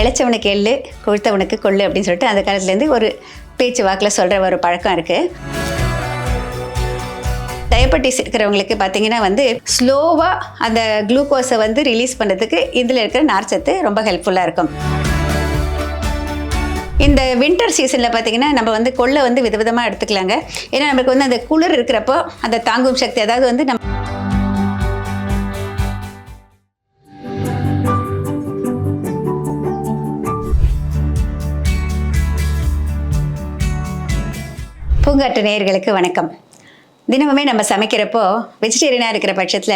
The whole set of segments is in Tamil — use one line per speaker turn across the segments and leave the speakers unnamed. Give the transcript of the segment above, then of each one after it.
இளைச்சவனுக்கு எள்ளு கொழுத்தவனுக்கு கொள்ளு அப்படின்னு சொல்லிட்டு அந்த காலத்துலேருந்து ஒரு பேச்சு வாக்கில் சொல்கிற ஒரு பழக்கம் இருக்குது டயபெட்டிஸ் இருக்கிறவங்களுக்கு பார்த்தீங்கன்னா வந்து ஸ்லோவாக அந்த குளுக்கோஸை வந்து ரிலீஸ் பண்ணுறதுக்கு இதில் இருக்கிற நார்ச்சத்து ரொம்ப ஹெல்ப்ஃபுல்லாக இருக்கும். இந்த வின்டர் சீசனில் பார்த்தீங்கன்னா நம்ம வந்து கொள்ளை வந்து விதவிதமாக எடுத்துக்கலாங்க. ஏன்னா நமக்கு வந்து அந்த குளிர் இருக்கிறப்போ அந்த தாங்கும் சக்தி அதாவது வந்து நம்ம பூங்காற்று நேயர்களுக்கு வணக்கம். தினமுமே நம்ம சமைக்கிறப்போ வெஜிடேரியனாக இருக்கிற பட்சத்தில்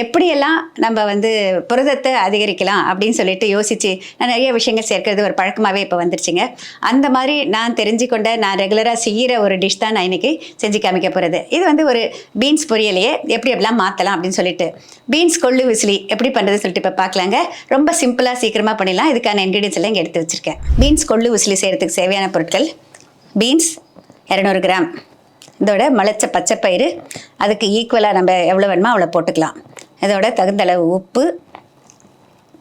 எப்படியெல்லாம் நம்ம வந்து புரதத்தை அதிகரிக்கலாம் அப்படின்னு சொல்லிட்டு யோசித்து நான் நிறைய விஷயங்கள் சேர்க்கறது ஒரு பழக்கமாகவே இப்போ வந்துருச்சுங்க. அந்த மாதிரி நான் தெரிஞ்சுக்கொண்ட நான் ரெகுலராக செய்கிற ஒரு டிஷ் தான் நான் இன்றைக்கி செஞ்சு காமிக்க போகிறது இது வந்து ஒரு பீன்ஸ் பொரியலையே எப்படி எப்படிலாம் மாற்றலாம் அப்படின்னு சொல்லிட்டு பீன்ஸ் கொள்ளு விசிலி எப்படி பண்ணுறதுன்னு சொல்லிட்டு இப்போ பார்க்கலாங்க ரொம்ப சிம்பிளாக சீக்கிரமாக பண்ணிடலாம். இதுக்கான இன்க்ரீடியன்ஸ் எல்லாம் இங்கே எடுத்து வச்சுருக்கேன். பீன்ஸ் கொள்ளு விசிலி செய்கிறதுக்கு தேவையான பொருட்கள் பீன்ஸ் இரநூறு கிராம். இதோட மலைச்ச பச்சைப்பயிறு அதுக்கு ஈக்குவலாக நம்ம எவ்வளோ வேணுமோ அவ்வளோ போட்டுக்கலாம். இதோட தகுந்த அளவு உப்பு.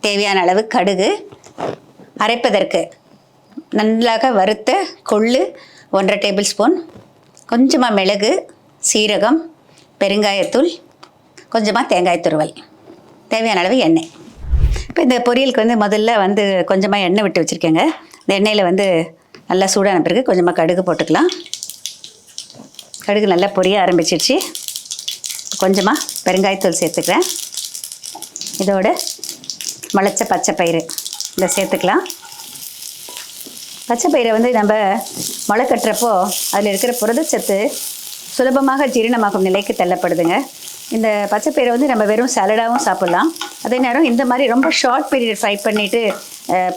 தேவையான அளவு கடுகு. அரைப்பதற்கு நன்றாக வறுத்த கொள்ளு. ஒன்றரை டேபிள் ஸ்பூன் கொஞ்சமாக மிளகு சீரகம் பெருங்காயத்தூள் கொஞ்சமாக தேங்காய் துருவல். தேவையான அளவு எண்ணெய். இப்போ இந்த பொரியலுக்கு வந்து முதல்ல வந்து கொஞ்சமாக எண்ணெய் விட்டு வச்சுருக்கேங்க. இந்த எண்ணெயில் வந்து நல்லா சூடான பிறகு கொஞ்சமாக கடுகு போட்டுக்கலாம். கடுகு நல்லா பொரிய ஆரம்பிச்சிருச்சு. கொஞ்சமாக பெருங்காயத்தூள் சேர்த்துக்கிறேன். இதோட முளைச்ச பச்சை பயிறு இதை சேர்த்துக்கலாம். பச்சை பயிரை வந்து நம்ம முளை கட்டுறப்போ அதில் இருக்கிற புரதச்சத்து சுலபமாக ஜீரணமாகும் நிலைக்கு தள்ளப்படுதுங்க. இந்த பச்சை பயிரை வந்து நம்ம வெறும் சாலடாகவும் சாப்பிட்லாம். அதே நேரம் இந்த மாதிரி ரொம்ப ஷார்ட் பீரியட் ஃப்ரை பண்ணிவிட்டு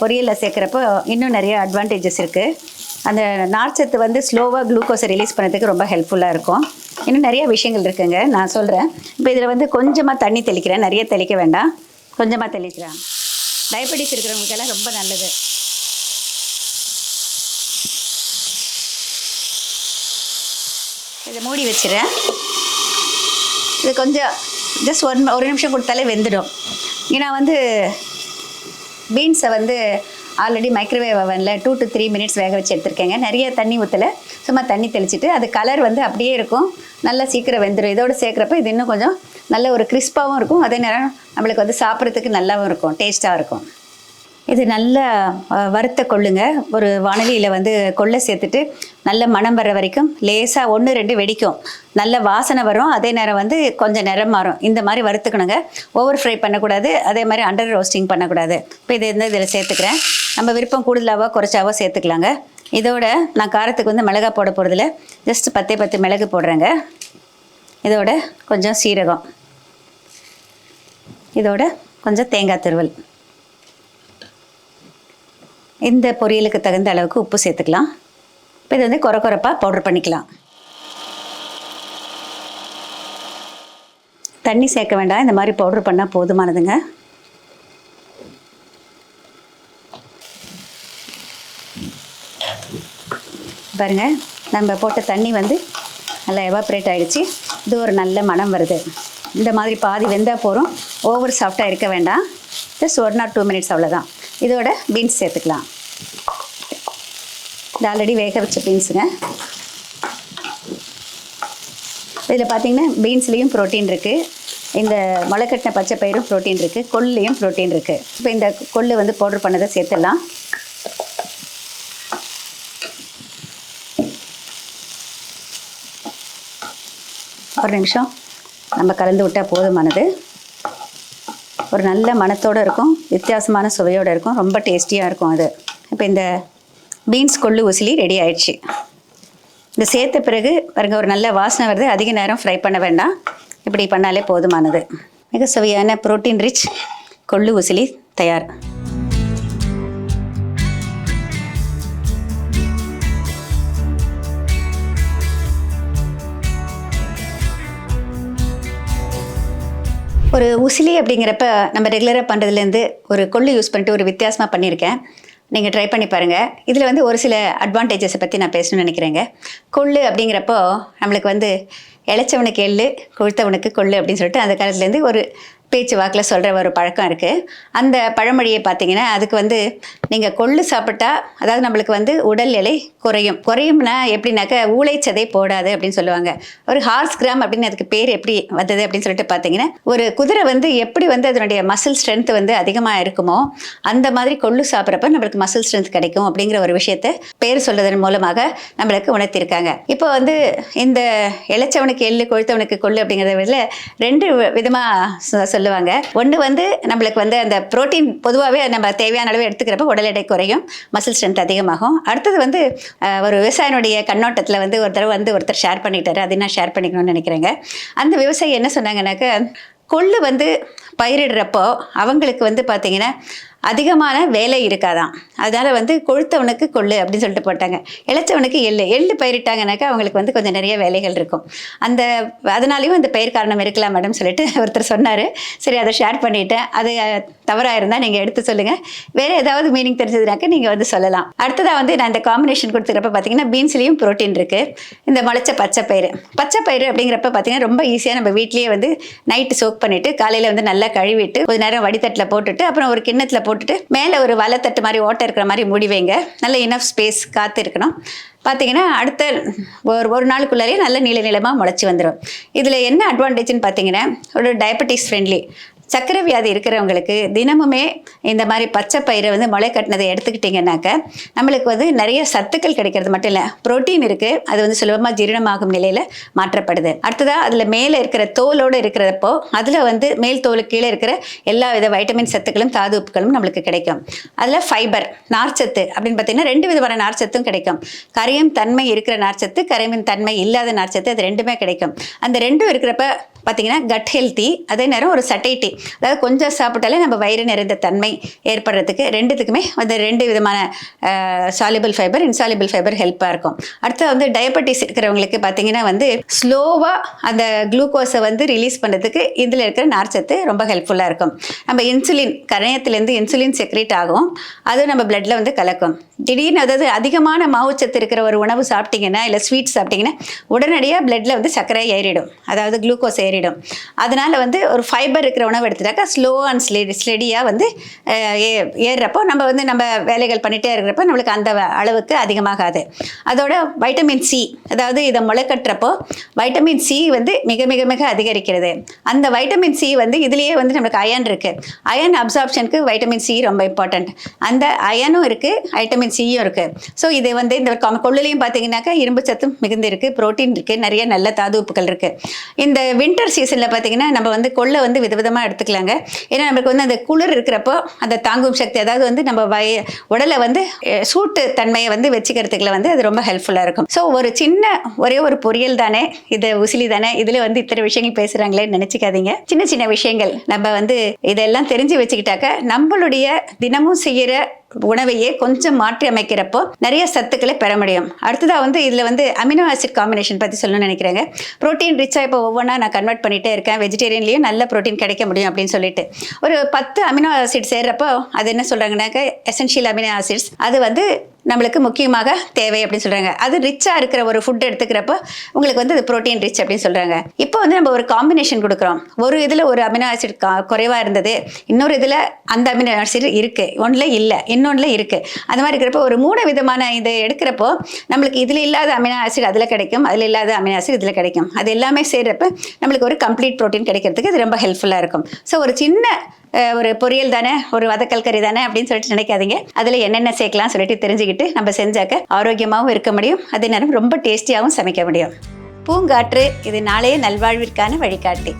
பொரியலில் சேர்க்குறப்போ இன்னும் நிறைய அட்வான்டேஜஸ் இருக்குது அந்த நார்ச்சத்து வந்து ஸ்லோவாக குளுக்கோஸை ரிலீஸ் பண்ணுறதுக்கு ரொம்ப ஹெல்ப்ஃபுல்லாக இருக்கும். இன்னும் நிறைய விஷயங்கள் இருக்குங்க. நான் சொல்கிறேன் இப்போ இதில் வந்து கொஞ்சமாக தண்ணி தெளிக்கிறேன். நிறைய தெளிக்க வேண்டாம். கொஞ்சமாக தெளிக்கிறேன். டயபெட்டிஸ் இருக்கிறவங்களுக்கெல்லாம் ரொம்ப நல்லது. இதை மூடி வச்சிடுறேன். இது கொஞ்சம் ஜஸ்ட் ஒன் ஒரு நிமிஷம் கொடுத்தாலே வெந்துடும். ஏன்னா வந்து பீன்ஸை வந்து ஆல்ரெடி மைக்ரோவேவ் அவனில் டூ டு த்ரீ மினிட்ஸ் வேக வச்சு எடுத்திருக்கேங்க. நிறைய தண்ணி ஊற்றலை சும்மா தண்ணி தெளிச்சிட்டு அது கலர் வந்து அப்படியே இருக்கும். நல்லா சீக்கிரம் வெந்துடும் இதோடு சேர்க்குறப்ப இது இன்னும் கொஞ்சம் நல்ல ஒரு கிறிஸ்பாகவும் இருக்கும். அதே நேரம் நம்மளுக்கு வந்து சாப்பிட்றதுக்கு நல்லாவும் இருக்கும். டேஸ்ட்டாக இருக்கும். இது நல்ல வறுத்த கொள்ளுங்க. ஒரு வானலியில் வந்து கொள்ளை சேர்த்துட்டு நல்ல மணம் வர வரைக்கும் லேசாக ஒன்று ரெண்டு வெடிக்கும். நல்ல வாசனை வரும். அதே நேரம் வந்து கொஞ்சம் நிறம் மாறும். இந்த மாதிரி வறுத்துக்கணுங்க. ஓவர் ஃப்ரை பண்ணக்கூடாது. அதே மாதிரி அண்டர் ரோஸ்டிங் பண்ணக்கூடாது. இப்போ இது வந்து இதில் சேர்த்துக்கிறேன். நம்ம விருப்பம் கூடுதலாவோ குறைச்சாவோ சேர்த்துக்கலாங்க. இதோட நான் காரத்துக்கு வந்து மிளகா போட போகிறதில்ல ஜஸ்ட் பத்தே பத்து மிளகு போடுறேங்க. இதோட கொஞ்சம் சீரகம். இதோட கொஞ்சம் தேங்காய் துருவல். இந்த பொரியலுக்கு தகுந்த அளவுக்கு உப்பு சேர்த்துக்கலாம். இப்போ இது வந்து குறை குறைப்பாக பவுடர் பண்ணிக்கலாம். தண்ணி சேர்க்க வேண்டாம். இந்த மாதிரி பவுடர் பண்ணால் போதுமானதுங்க. பாருங்கள் நம்ம போட்ட தண்ணி வந்து நல்லா எவாப்ரேட் ஆகிடுச்சு இது ஒரு நல்ல மனம் வருது. இந்த மாதிரி பாதி வெந்தால் போகிறோம் ஓவர் சாஃப்டாக இருக்க வேண்டாம். Just one or two minutes அவ்வளோதான் இதோட பீன்ஸ் சேர்த்துக்கலாம். இது ஆல்ரெடி வேக வச்ச பீன்ஸுங்க இதில் பார்த்தீங்கன்னா பீன்ஸ்லேயும் ப்ரோட்டீன் இருக்குது இந்த முளைக்கட்டின பச்சை பயிரும் ப்ரோட்டீன் இருக்குது கொல்லையும் ப்ரோட்டீன் இருக்குது இப்போ இந்த கொள்ளு வந்து பவுடர் பண்ணதை சேர்த்துடலாம். ஒரு நிமிஷம். நம்ம கலந்து விட்டால் போதுமானது. ஒரு நல்ல மனத்தோடு இருக்கும் வித்தியாசமான சுவையோடு இருக்கும் ரொம்ப டேஸ்டியாக இருக்கும் அது. இப்போ இந்த பீன்ஸ் கொள்ளு உசிலி ரெடி ஆயிடுச்சு. இந்த சேர்த்த பிறகு பாருங்கள் ஒரு நல்ல வாசனை வருது. அதிக நேரம் ஃப்ரை பண்ண வேண்டாம். இப்படி பண்ணாலே போதுமானது. மிக சுவையான புரோட்டீன் ரிச் கொள்ளு உசிலி தயார். ஒரு உசிலி அப்படிங்கிறப்ப நம்ம ரெகுலராக பண்ணுறதுலேருந்து ஒரு கொள்ளு யூஸ் பண்ணிட்டு ஒரு வித்தியாசமாக பண்ணியிருக்கேன். நீங்கள் ட்ரை பண்ணி பாருங்கள் இதில் வந்து ஒரு சில அட்வான்டேஜஸை பற்றி நான் பேசணும்னு நினைக்கிறேங்க. கொள்ளு அப்படிங்கிறப்போ நம்மளுக்கு வந்து இழைச்சவனுக்கு எள்ளு கொழுத்தவனுக்கு கொள்ளு அப்படின்னு சொல்லிட்டு அந்த காலத்துலேருந்து ஒரு பேச்சு வாக்கில் சொல்கிற ஒரு பழக்கம் இருக்குது அந்த பழமொழியை பார்த்தீங்கன்னா அதுக்கு வந்து நீங்கள் கொள்ளு சாப்பிட்டா அதாவது நம்மளுக்கு வந்து உடல் எடை குறையும். குறையும்னா எப்படின்னாக்கா ஊளைச்சதை போடாது அப்படின்னு சொல்லுவாங்க. ஒரு ஹார்ஸ் கிராம் அப்படின்னு அதுக்கு பேர் எப்படி வந்தது அப்படின்னு சொல்லிட்டு பார்த்தீங்கன்னா ஒரு குதிரை வந்து எப்படி வந்து அதனுடைய மசில் ஸ்ட்ரென்த் வந்து அதிகமாக இருக்குமோ அந்த மாதிரி கொள்ளு சாப்பிட்றப்ப நம்மளுக்கு மசில் ஸ்ட்ரென்த் கிடைக்கும் அப்படிங்கிற ஒரு விஷயத்த பேர் சொல்றதன் மூலமாக நம்மளுக்கு உணர்த்தியிருக்காங்க இப்போ வந்து இந்த இளைச்சவனுக்கு எள்ளு கொழுத்தவனுக்கு கொள்ளு அப்படிங்கிறத விட ரெண்டு விதமாக சொல்லுவாங்க. ஒன்று வந்து நம்மளுக்கு வந்து அந்த புரோட்டீன் பொதுவாகவே நம்ம தேவையான அளவு எடுத்துக்கிறப்ப உடல் எடை குறையும் மசில் ஸ்ட்ரென்த் அதிகமாகும். அடுத்தது வந்து ஒரு விவசாயினுடைய கண்ணோட்டத்தில் வந்து ஒருத்தர் வந்து ஒருத்தர் ஷேர் பண்ணிட்டாரு. அதை நான் ஷேர் பண்ணிக்கணும்னு நினைக்கிறேங்க. அந்த விவசாயி என்ன சொன்னாங்கன்னாக்க கொள்ளு வந்து பயிரிடுறப்போ அவங்களுக்கு வந்து பார்த்திங்கன்னா அதிகமான வேலை இருக்காதாம். அதனால் வந்து கொழுத்தவனுக்கு கொள்ளு அப்படின்னு சொல்லிட்டு போட்டாங்க. இழைச்சவனுக்கு எள்ளு. எள்ளு பயிரிட்டாங்கனாக்கா அவங்களுக்கு வந்து கொஞ்சம் நிறைய வேலைகள் இருக்கும். அந்த அதனாலையும் அந்த பயிர் காரணம் இருக்கலாம் மேடம் சொல்லிட்டு ஒருத்தர் சொன்னார். சரி அதை ஷேர் பண்ணிட்டேன். அது தவறாக இருந்தால் நீங்கள் எடுத்து சொல்லுங்கள் வேறு ஏதாவது மீனிங் தெரிஞ்சதுனாக்க நீங்கள் வந்து சொல்லலாம். அடுத்ததாக வந்து நான் இந்த காம்பினேஷன் கொடுத்துக்கிறப்ப பார்த்தீங்கன்னா பீன்ஸ்லேயும் புரோட்டீன் இருக்குது இந்த முளைச்ச பச்சை பயிறு. பச்சை பயிறு அப்படிங்கிறப்ப பார்த்தீங்கன்னா ரொம்ப ஈஸியாக நம்ம வீட்லேயே வந்து நைட்டு சோக் பண்ணிவிட்டு காலையில் வந்து நல்லா கழுவிட்டு கொஞ்ச நேரம் வடித்தட்டில் போட்டுட்டு அப்புறம் ஒரு கிண்ணத்தில் போட்டு போட்டுட்டு மேலே ஒரு வலைத்தட்டு மாதிரி ஓட்டை இருக்கிற மாதிரி மூடி வைங்க. நல்ல இனஃப் ஸ்பேஸ் காற்று இருக்கணும். பார்த்தீங்கன்னா அடுத்த ஒரு ஒரு நாளுக்குள்ளாலே நல்ல நீள நீளமாக முளைச்சி வந்துடும் இதில் என்ன அட்வான்டேஜ்னு பார்த்தீங்கன்னா ஒரு டயபெட்டிஸ் ஃப்ரெண்ட்லி சக்கரை வியாதி இருக்கிறவங்களுக்கு தினமுமே இந்த மாதிரி பச்சை பயிரை வந்து முளை கட்டினதை எடுத்துக்கிட்டிங்கனாக்க நம்மளுக்கு வந்து நிறைய சத்துக்கள் கிடைக்கிறது மட்டும் இல்லை. புரோட்டீன் இருக்குது அது வந்து சுலபமாக ஜீரணமாகும் நிலையில் மாற்றப்படுது. அடுத்ததாக அதில் மேலே இருக்கிற தோலோடு இருக்கிறப்போ அதில் வந்து மேல் தோலுக்கு கீழே இருக்கிற எல்லா வித வைட்டமின் சத்துக்களும் தாது உப்புகளும் நம்மளுக்கு கிடைக்கும். அதில் ஃபைபர் நார்ச்சத்து அப்படின்னு பார்த்தீங்கன்னா ரெண்டு விதமான நார்ச்சத்தும் கிடைக்கும். கரையும் தன்மை இருக்கிற நார்ச்சத்து கரையும் தன்மை இல்லாத நார்ச்சத்து அது ரெண்டுமே கிடைக்கும். அந்த ரெண்டும் இருக்கிறப்ப பார்த்தீங்கன்னா கட் ஹெல்த்தி அதே நேரம் ஒரு சட்டைட்டி அதாவது கொஞ்சம் சாப்பிட்டாலே நம்ம வயிறு நிறைந்த தன்மை ஏற்படுறதுக்கு ரெண்டுத்துக்குமே வந்து ரெண்டு விதமான சாலிபிள் ஃபைபர் இன்சாலிபிள் ஃபைபர் ஹெல்ப்பாக இருக்கும். அடுத்து வந்து டயபெட்டிஸ் இருக்கிறவங்களுக்கு பார்த்தீங்கன்னா வந்து ஸ்லோவாக அந்த குளுக்கோஸை வந்து ரிலீஸ் பண்ணுறதுக்கு இதில் இருக்கிற நார்ச்சத்து ரொம்ப ஹெல்ப்ஃபுல்லாக இருக்கும். நம்ம இன்சுலின் கரணயத்துலேருந்து இன்சுலின் செக்ரேட் ஆகும். அது நம்ம பிளட்டில் வந்து கலக்கும். திடீர்னு அதாவது அதிகமான மாவுச்சத்து இருக்கிற ஒரு உணவு சாப்பிட்டீங்கன்னா இல்லை ஸ்வீட் சாப்பிட்டீங்கன்னா உடனடியாக பிளட்டில் வந்து சர்க்கரை ஏறிடும். அதாவது குளுக்கோஸ் ஏறிடும் அதனால் வந்து ஒரு ஃபைபர் இருக்கிற உணவு எடுத்துட்டாக்கா ஸ்லோ அண்ட் ஸ்லெடி ஸ்லெடியாக வந்து ஏ- ஏறுறப்போ நம்ம வந்து நம்ம வேலைகள் பண்ணிகிட்டே இருக்கிறப்போ நம்மளுக்கு அந்த அளவுக்கு அதிகமாகாது. அதோட வைட்டமின் சி அதாவது இதை முளைக்கட்டுறப்போ வைட்டமின் சி வந்து மிக மிக மிக அதிகரிக்கிறது. அந்த வைட்டமின் சி வந்து இதுலேயே வந்து நம்மளுக்கு அயன் இருக்குது அயன் அப்சார்ப்ஷனுக்கு வைட்டமின் சி ரொம்ப இம்பார்ட்டண்ட் அந்த அயனும் இருக்குது வைட்டமின் சியும் இருக்குது ஸோ இது வந்து இந்த கொள்ளுலையும் பார்த்தீங்கன்னாக்கா இரும்பு சத்தும் மிகுந்து இருக்குது ப்ரோட்டீன் இருக்குது நிறைய நல்ல தாது உப்புகள் இருக்குது இந்த வின்டர் சீசனில் பார்த்தீங்கன்னா நம்ம வந்து கொள்ளை வந்து விதவிதமாக எடுத்துக்கலாங்க. ஏன்னா நம்மளுக்கு வந்து அந்த குளிர் இருக்கிறப்போ அந்த தாங்கும் சக்தி அதாவது வந்து நம்ம வய உடலை வந்து சூட்டு தன்மையை வந்து வச்சுக்கிறதுக்குள்ள வந்து அது ரொம்ப ஹெல்ப்ஃபுல்லாக இருக்கும். ஸோ ஒரு சின்ன ஒரே ஒரு பொரியல் தானே இது உசிலி தானே இதில் வந்து இத்தனை விஷயங்கள் பேசுகிறாங்களேன்னு நினச்சிக்காதீங்க. சின்ன சின்ன விஷயங்கள். நம்ம வந்து இதெல்லாம் தெரிஞ்சு வச்சுக்கிட்டாக்க நம்மளுடைய தினமும் செய்கிற உணவையே கொஞ்சம் மாற்றி அமைக்கிறப்போ நிறைய சத்துக்களை பெற முடியும். அடுத்ததாக வந்து இதில் வந்து அமினோ ஆசிட் காம்பினேஷன் பற்றி சொல்லணும்னு நினைக்கிறேங்க. ப்ரோட்டீன் ரிச்சாக இப்போ ஒவ்வொன்றா நான் கன்வெர்ட் பண்ணிகிட்டே இருக்கேன். வெஜிடேரியன்லேயும் நல்ல ப்ரோட்டீன் கிடைக்க முடியும் அப்படின்னு சொல்லிட்டு. ஒரு பத்து அமினோ ஆசிட் சேர்றப்போ அது என்ன சொல்கிறாங்கன்னாக்க எசென்ஷியல் அமினோ ஆசிட்ஸ் அது வந்து நம்மளுக்கு முக்கியமாக தேவை அப்படின்னு சொல்கிறாங்க அது ரிச்சாக இருக்கிற ஒரு ஃபுட் எடுத்துக்கிறப்போ உங்களுக்கு வந்து அது ப்ரோட்டீன் ரிச் அப்படின்னு சொல்கிறாங்க இப்போ வந்து நம்ம ஒரு காம்பினேஷன் கொடுக்குறோம். ஒரு இதில் ஒரு அமினோ ஆசிட் குறைவாக இருந்தது. இன்னொரு இதில் அந்த அமினோ ஆசிட் இருக்குது ஒன்றில் இல்லை. இன்னொன்றில் இருக்குது அந்த மாதிரி இருக்கிறப்போ ஒரு மூணு விதமான இதை எடுக்கிறப்போ நம்மளுக்கு இதில் இல்லாத அமினோ ஆசிட் அதில் கிடைக்கும். அதில் இல்லாத அமினோ ஆசிட் இதில் கிடைக்கும். அது எல்லாமே செய்கிறப்ப நம்மளுக்கு ஒரு கம்ப்ளீட் ப்ரோட்டீன் கிடைக்கிறதுக்கு இது ரொம்ப ஹெல்ப்ஃபுல்லாக இருக்கும். ஸோ ஒரு சின்ன ஒரு பொரியல் தானே ஒரு வதக்கல் கறி தானே அப்படின்னு சொல்லிட்டு நினைக்காதீங்க. அதில் என்னென்ன சேர்க்கலாம் சொல்லிட்டு தெரிஞ்சுக்கிட்டு நம்ம செஞ்சாக்க ஆரோக்கியமாகவும் இருக்க முடியும். அதே நேரம் ரொம்ப டேஸ்டியாகவும் சமைக்க முடியும். பூங்காற்று இது நாளைய நல்வாழ்விற்கான வழிகாட்டி.